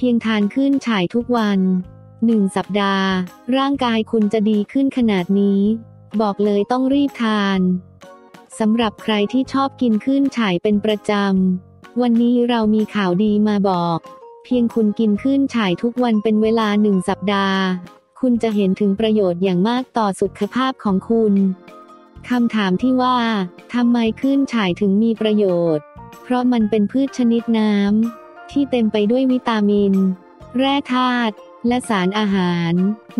พียงทานขึ้นฉายทุกวันหนึ่งสัปดาห์ ร่างกายคุณจะดีขึ้นขนาดนี้ บอกเลยต้องรีบทานสำหรับใครที่ชอบกินขึ้นฉายเป็นประจำ วันนี้เรามีข่าวดีมาบอก เพียงคุณกินขึ้นฉายทุกวันเป็นเวลาหนึ่งสัปดาห์ คุณจะเห็นถึงประโยชน์อย่างมากต่อสุขภาพของคุณคำถามที่ว่าทำไมขึ้นฉายถึงมีประโยชน์ เพราะมันเป็นพืชชนิดน้ำ ที่เต็มไปด้วยวิตามิน แร่ธาตุและสารอาหาร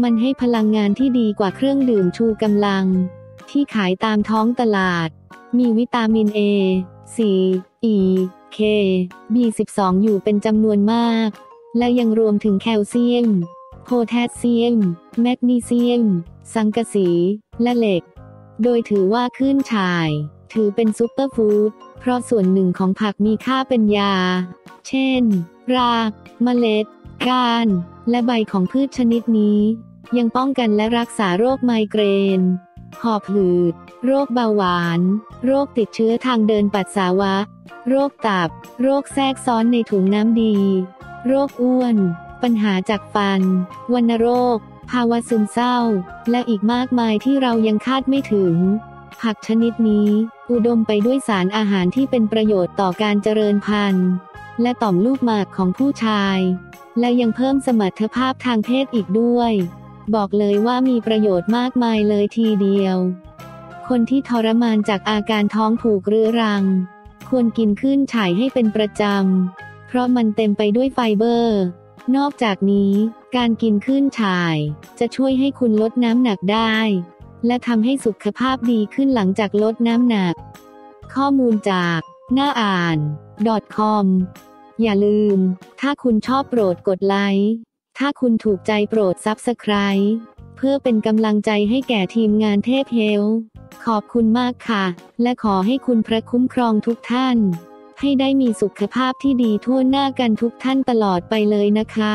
มันให้พลังงานที่ดีกว่าเครื่องดื่มชูกำลัง ที่ขายตามท้องตลาด มีวิตามิน A C E K B12 อยู่เป็นจำนวนมาก และยังรวมถึงแคลเซียม โพแทสเซียม แมกนีเซียม สังกะสี และเหล็ก โดยถือว่าขึ้นฉาย ถือเป็นซุปเปอร์ฟู้ด เพราะส่วนหนึ่งของผักมีค่าเป็นยา เช่น ราก เมล็ด ก้าน และใบของพืชชนิดนี้ ยังป้องกันและรักษาโรคไมเกรน หอบหืด โรคเบาหวาน โรคติดเชื้อทางเดินปัสสาวะ โรคตับ โรคแทรกซ้อนในถุงน้ำดี โรคอ้วน ปัญหาจากฟัน วัณโรค ภาวะซึมเศร้า และอีกมากมายที่เรายังคาดไม่ถึง ผักชนิดนี้ อุดมไปด้วยสารอาหารที่เป็นประโยชน์ต่อการเจริญพันธุ์ และต่อมลูกหมากของผู้ชาย และยังเพิ่มสมรรถภาพทางเพศอีกด้วย บอกเลยว่ามีประโยชน์มากมายเลยทีเดียว คนที่ทรมานจากอาการท้องผูกเรื้อรัง ควรกินขึ้นฉายให้เป็นประจำ เพราะมันเต็มไปด้วยไฟเบอร์ นอกจากนี้ การกินขึ้นฉาย จะช่วยให้คุณลดน้ำหนักได้ และทำให้สุขภาพดีขึ้นหลังจากลดน้ำหนัก ข้อมูลจาก หน้าอ่าน .com อย่าลืม ถ้าคุณชอบโปรดกดไลค์ ถ้าคุณถูกใจโปรดซับสไคร b ์เพื่อเป็นกำลังใจให้แก่ทีมงานเทพเฮล ขอบคุณมากค่ะ และขอให้คุณพระคุ้มครองทุกท่าน ให้ได้มีสุขภาพที่ดีทั่วหน้ากันทุกท่านตลอดไปเลยนะคะ